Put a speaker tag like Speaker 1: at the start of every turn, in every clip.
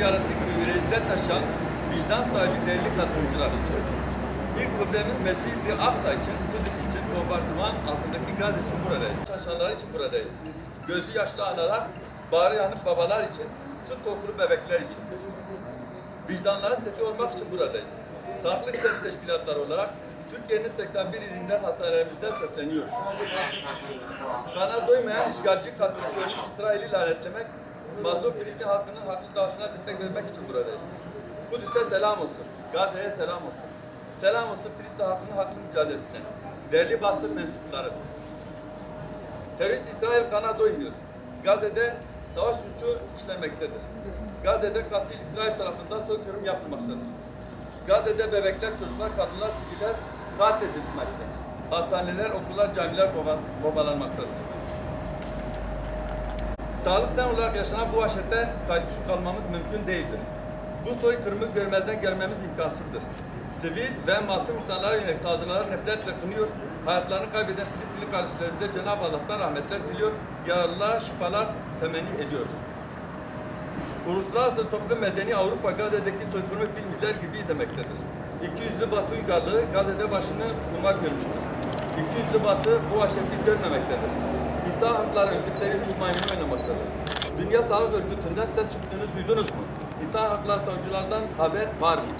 Speaker 1: yarası gibi yüreğinde taşıyan vicdan sahibi değerli katılımcılar için. İlk kıblemiz Mescid-i Aksa için, Kudüs için, bombardıman altındaki gaz için buradayız. Çalışanlar için buradayız. Gözü yaşlı analar, bağrı yanık babalar için, süt kokulu bebekler için. Vicdanların sesi olmak için buradayız. Sağlık Hizmet Teşkilatları olarak Türkiye'nin 81 ilinden hastanelerimizden sesleniyoruz. Kana doymayan işgalci katlısiyonist İsrail'i lanetlemek, mazlum Filistin halkının haklı davasına destek vermek için buradayız. Kudüs'e selam olsun, Gazze'ye selam olsun. Selam olsun Filistin halkının haklı mücadelesine. Değerli basın mensupları. Terörist İsrail kana doymuyor. Gazze'de savaş suçu işlemektedir. Gazze'de katil İsrail tarafından soykırım yapılmaktadır. Gazze'de bebekler, çocuklar, kadınlar, siviller katledilmekte. Hastaneler, okullar, camiler bombalanmaktadır. Sağlık sen olarak yaşanan bu vahşete kayıtsız kalmamız mümkün değildir. Bu soykırımı görmezden gelmemiz imkansızdır. Sivil ve masum insanlara yönelik saldırıları nefretle kınıyor, hayatlarını kaybeden Filistinli kardeşlerimize Cenab-ı Allah'tan rahmetler diliyor, yaralılara şifalar temenni ediyoruz. Uluslararası toplum medeni Avrupa Gazze'deki soykırımı film izler gibi izlemektedir. İkiyüzlü Batı uygarlığı Gazze'de başını kurmak görmüştür. İkiyüzlü Batı bu vahşeti görmemektedir. İnsan hakları örgütleri üç maymun oynamaktadır. Dünya Sağlık Örgütü'nden ses çıktığını duydunuz mu? İnsan hakları savcılardan haber var mı?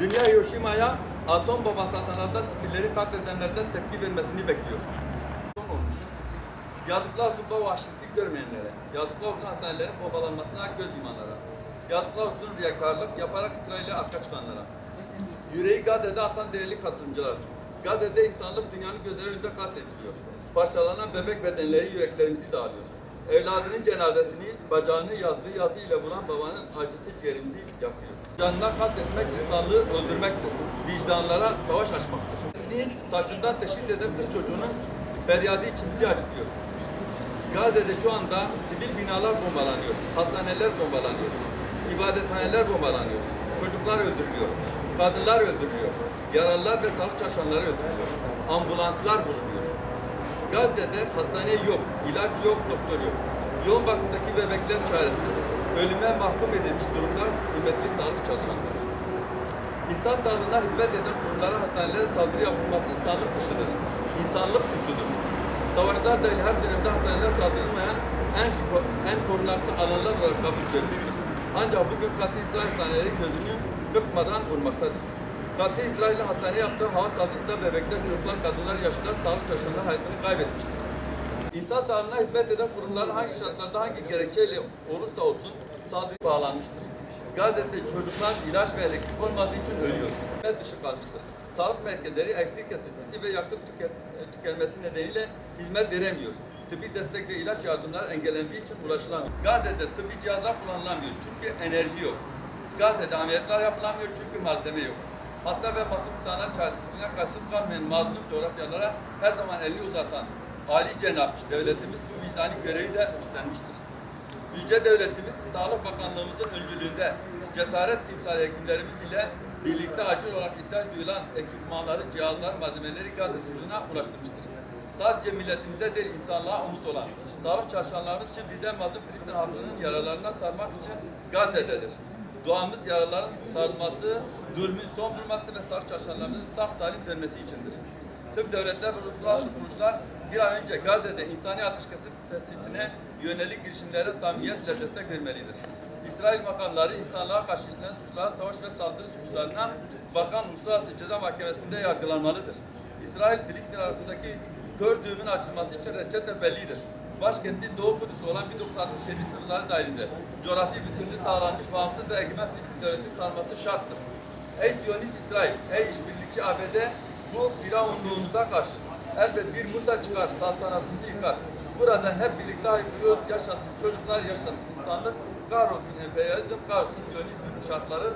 Speaker 1: Dünya Hiroşima'ya atom bombası atanlardan sivilleri katledenlerden tepki vermesini bekliyor. Olmuş. Yazıklar olsun bu vahşetlik görmeyenlere. Yazıklar olsun hastanelerin bombalanmasına göz yumanlara. Yazıklar olsun riyakarlık yaparak İsrail'e arka çıkanlara. Yüreği Gazze'de atan değerli katılımcılar. Gazze'de insanlık dünyanın gözleri önünde katlediliyor. Parçalanan bebek bedenleri yüreklerimizi dağılıyor. Evladının cenazesini, bacağını yazdığı yazı ile bulan babanın acısı ciğerimizi yakıyor. Canına kastetmek insanlığı öldürmektir. Vicdanlara savaş açmaktır. Seni saçından teşhis eden kız çocuğunun feryadı içimizi acıtıyor. Gazze'de şu anda sivil binalar bombalanıyor, hastaneler bombalanıyor, ibadethaneler bombalanıyor, çocuklar öldürülüyor, kadınlar öldürülüyor, yaralılar ve sağlık çalışanları öldürülüyor, ambulanslar vuruluyor. Gazze'de hastane yok, ilaç yok, doktor yok. Yoğun bakımdaki bebekler çaresiz, ölüme mahkum edilmiş durumda kıymetli sağlık çalışanları. İnsan sağlığına hizmet eden kurumlara, hastanelere saldırı yapılması insanlık dışıdır. İnsanlık suçudur. Savaşlar dahil her dönemde hastaneler saldırılmayan en, en korunaklı alanlar olarak kabul görmüştür. Ancak bugün katil İsrail hastaneleri gözünü kırpmadan vurmaktadır. Katil İsrail'in hastaneye yaptığı hava saldırısında bebekler, çocuklar, kadınlar, yaşlılar, sağlık çalışanları hayatını kaybetmiştir. İnsan sağlığına hizmet eden kurumların hangi şartlarda, hangi gerekçeyle olursa olsun saldırı bağlanmıştır. Gazze'de çocuklar ilaç ve elektrik olmadığı için ölüyor. Ve dışı kalmıştır. Sağlık merkezleri elektrik kesintisi ve yakıt tüket, tükenmesi nedeniyle hizmet veremiyor. Tıbbi destek ve ilaç yardımlar engellendiği için ulaşılamıyor. Gazze'de tıbbi cihazlar kullanılamıyor çünkü enerji yok. Gazze'de ameliyatlar yapılamıyor çünkü malzeme yok. Hasta ve masum insanlar çaresizliğine kasıt kalmayan mazlum coğrafyalara her zaman elini uzatan Ali Cenap devletimiz bu vicdani görevi de üstlenmiştir. Yüce Devletimiz Sağlık Bakanlığımızın öncülüğünde cesaret timsali hekimlerimiz ile birlikte acil olarak ihtiyaç duyulan ekipmanları, cihazlar, malzemeleri Gazze ulaştırmıştır. Sadece milletimize değil insanlığa umut olan sağlık çalışanlarımız Didem mazlum Filistin halkının yaralarına sarmak için Gazze'dedir. Duamız yaraların sarılması, zulmün son bulması ve sağlık çalışanlarımızın sağ salim dönmesi içindir. Tüm devletler ve uluslararası kuruluşlar bir an önce Gazze'de insani ateşkesi tesisine yönelik girişimlere samimiyetle destek vermelidir. İsrail makamları insanlığa karşı işlenen suçlara, savaş ve saldırı suçlarına bakan Uluslararası Ceza Mahkemesi'nde yargılanmalıdır. İsrail-Filistin arasındaki kör düğümün açılması için reçete bellidir. Başkentin Doğu Kudüs'ü olan 1967 sınırları dahilinde coğrafi bütünlüğü sağlanmış bağımsız ve egemen Filistin devletinin tanınması şarttır. Ey Siyonist İsrail, ey işbirlikçi ABD, bu firavunluğunuza karşı elbet bir Musa çıkar, saltanatınızı yıkar. Buradan hep birlikte haykırıyoruz, yaşasın çocuklar, yaşasın insanlık, kahrolsun emperyalizm, kahrolsun Siyonizmin şartları.